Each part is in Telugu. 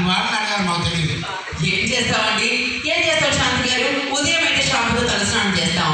అది మాటలు అడగారు మాకు తెలియదు. ఏం చేస్తామండి ఏం చేస్తాం శాంతి గారు? ఉదయం అయితే షాంపుతో తలస్నానం చేస్తాం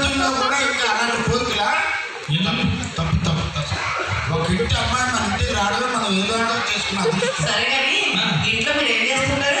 రోజుల్లో కూడా ఇంకా అలాంటి కోరికల తప్పు? తప్పు తప్పు ఒక ఇంటి అమ్మాయి మన ఇంటికి మనం ఏదో చేసుకున్నాం. సరే ఇంట్లో మీరు ఏం చేస్తున్నారు?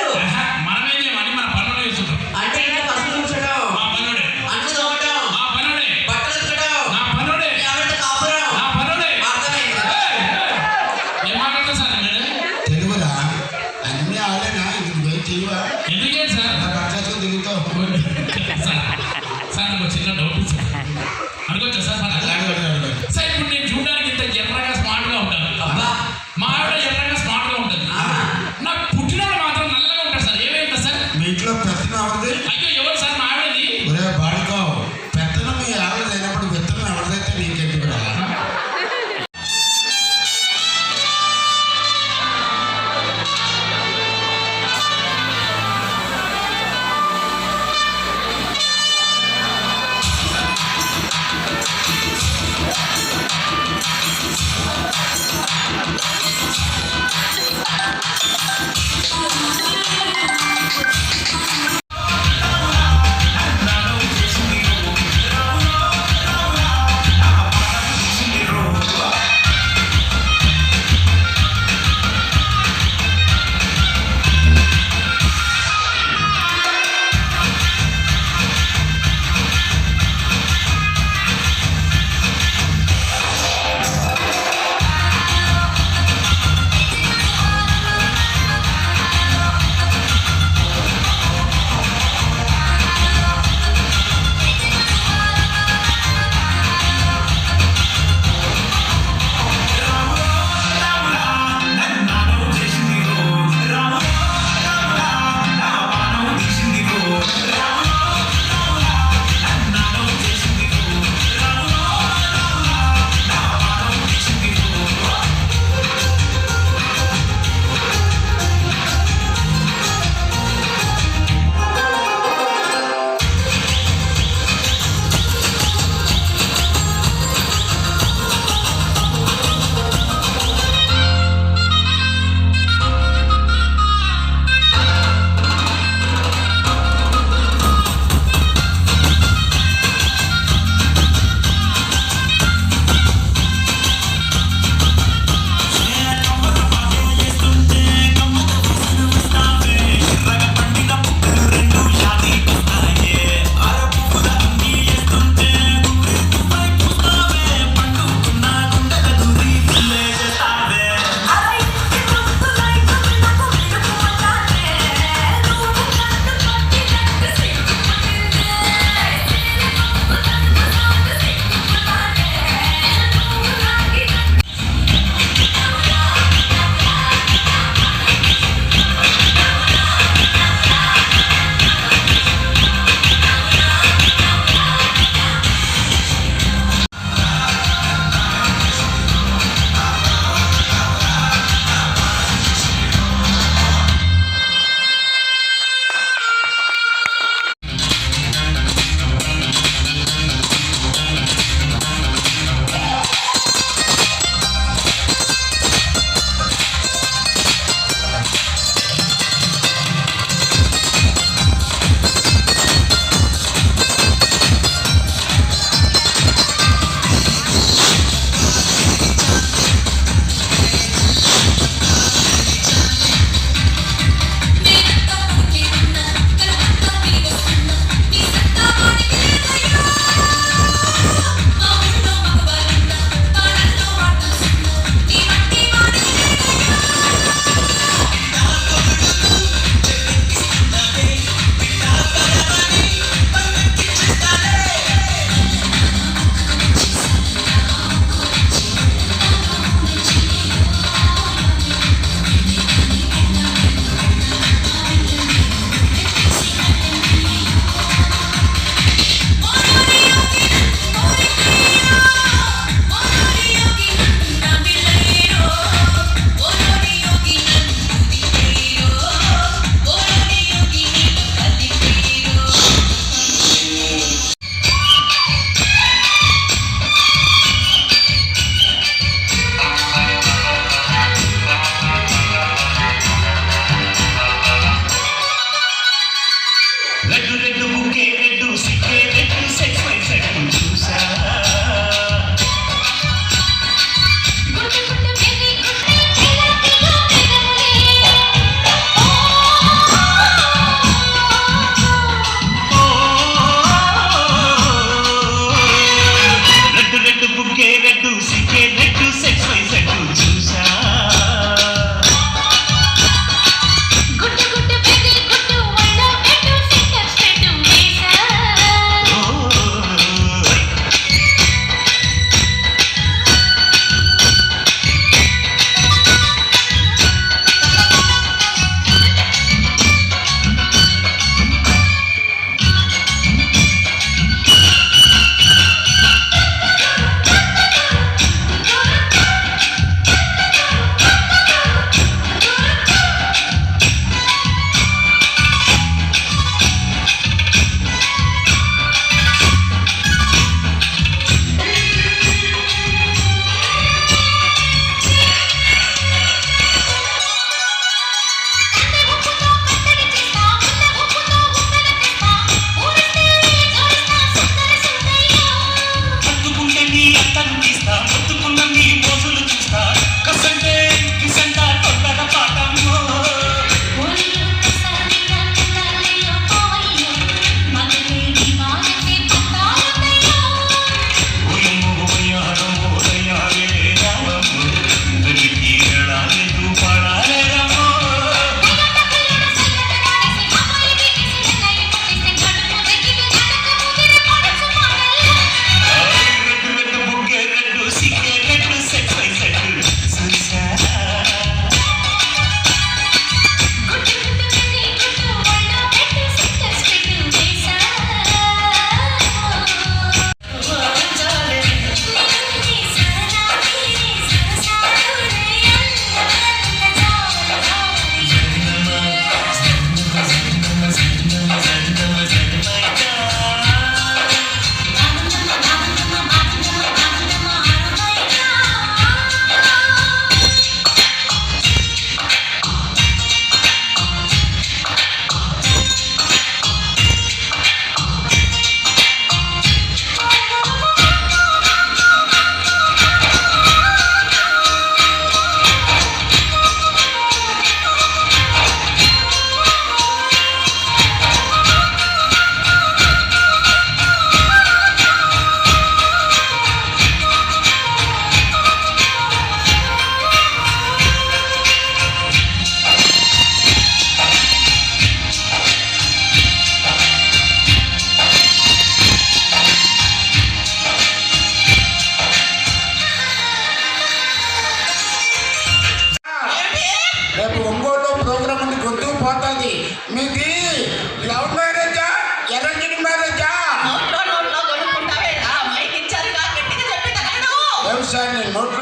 time in North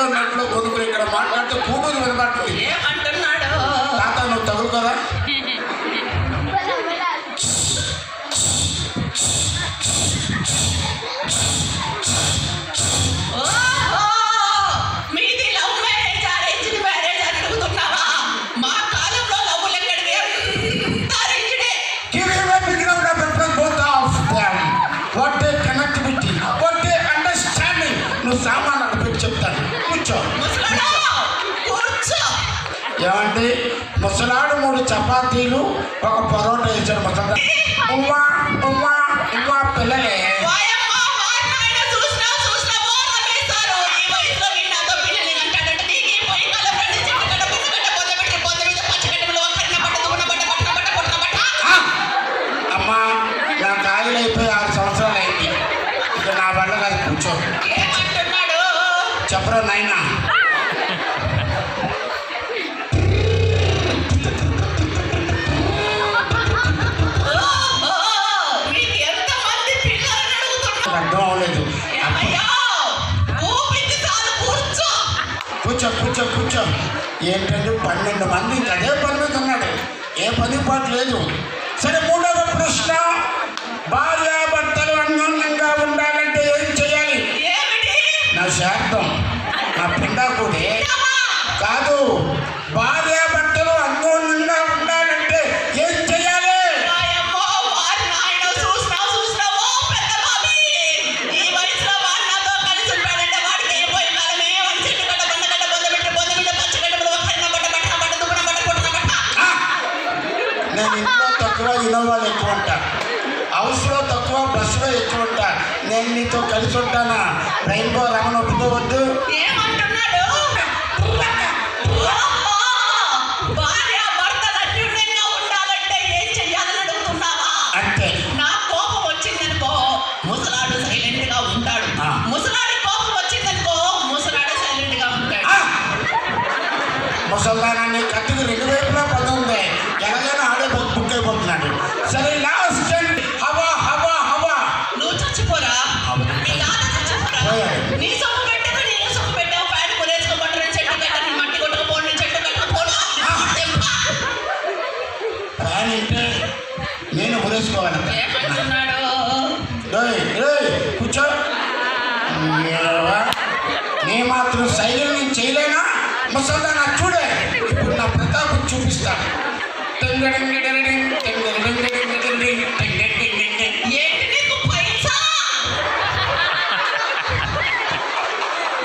చపాతీలు ఒక పరోటా ఇచ్చాడు మా తండ్రి ఉమ్మా ఉమ్మా ఉమ్మా పిల్లలే. అమ్మా నా ఖాళీలు అయిపోయి ఆరు సంవత్సరాలు అయింది. ఇక నా వల్ల కాదు కూర్చో. చెప్పరా నాయనా? ఏంటంటే పన్నెండు మంది అదే పని మీద ఉన్నాడు? ఏ పని పాటు లేదు. సరే మూడవ ప్రశ్న. బాగా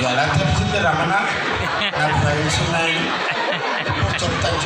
ఎలా తెలిసింది రమణ నా ఫ్రెండ్స్ ఉన్నాయి చెప్తాను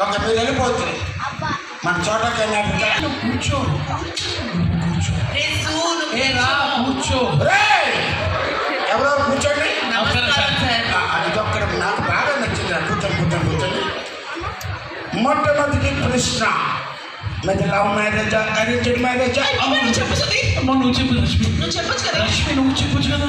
ఒక మీరు వెళ్ళిపోతుంది. మన చోట కూర్చో. కూర్చో. ఎవరో కూర్చోండి. అదొక్కడ నాకు బాగా నచ్చింది కూర్చొని కూర్చొని కూర్చొని మొట్టమొదటి ప్రశ్న మీది లవ్ మ్యారేజా? అరేంజ్డ్ మ్యారేజా? నువ్వు చెప్పు నువ్వు చెప్పు లక్ష్మి. నువ్వు చెప్పచ్చు కదా? లక్ష్మి నువ్వు చెప్పచ్చు కదా?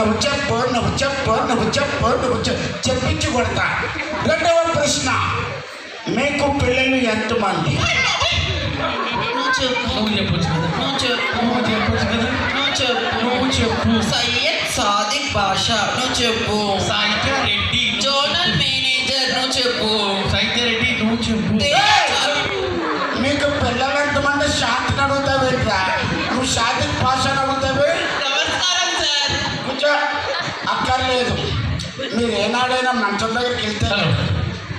నువ్వు చెప్పు నువ్వు చెప్పు నువ్వు చెప్పు నువ్వు చెప్పించి కొడతా. రెండవ ప్రశ్న. మీకు పిల్లలు ఎంతమంది? నువ్వు చెప్పు. నువ్వు చెప్పొచ్చు కదా? నువ్వు చెప్పు. నువ్వు చెప్పొచ్చు కదా? నువ్వు చెప్పు. నువ్వు చెప్పు. సయ్యద్ సాదిక్ భాష నువ్వు చెప్పు. సాహిత్య రెడ్డి. Zonal manager. నువ్వు చెప్పు. సాహిత్య రెడ్డి నువ్వు చెప్పు. లేదు. మీరు ఏనాడైనా మంచం దగ్గరికి వెళ్తే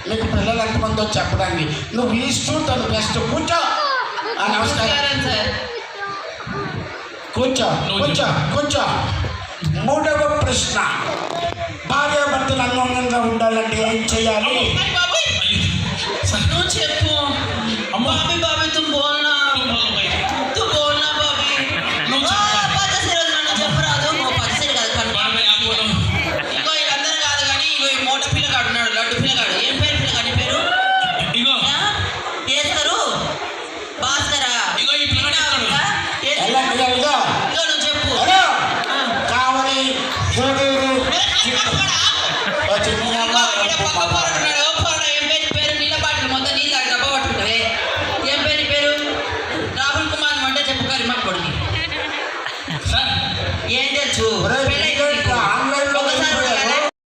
మీకు పిల్లలు ఎంతమందో చెప్పడానికి. నువ్వు ఈస్టు తను బెస్ట్ కూర్చో. నమస్కారం. కూర్చో కూర్చో కూర్చో. మూడవ ప్రశ్న. భార్యాభర్తలు అన్యోన్యంగా ఉండాలంటే ఏం చేయాలి? చెప్పు. అమ్మ.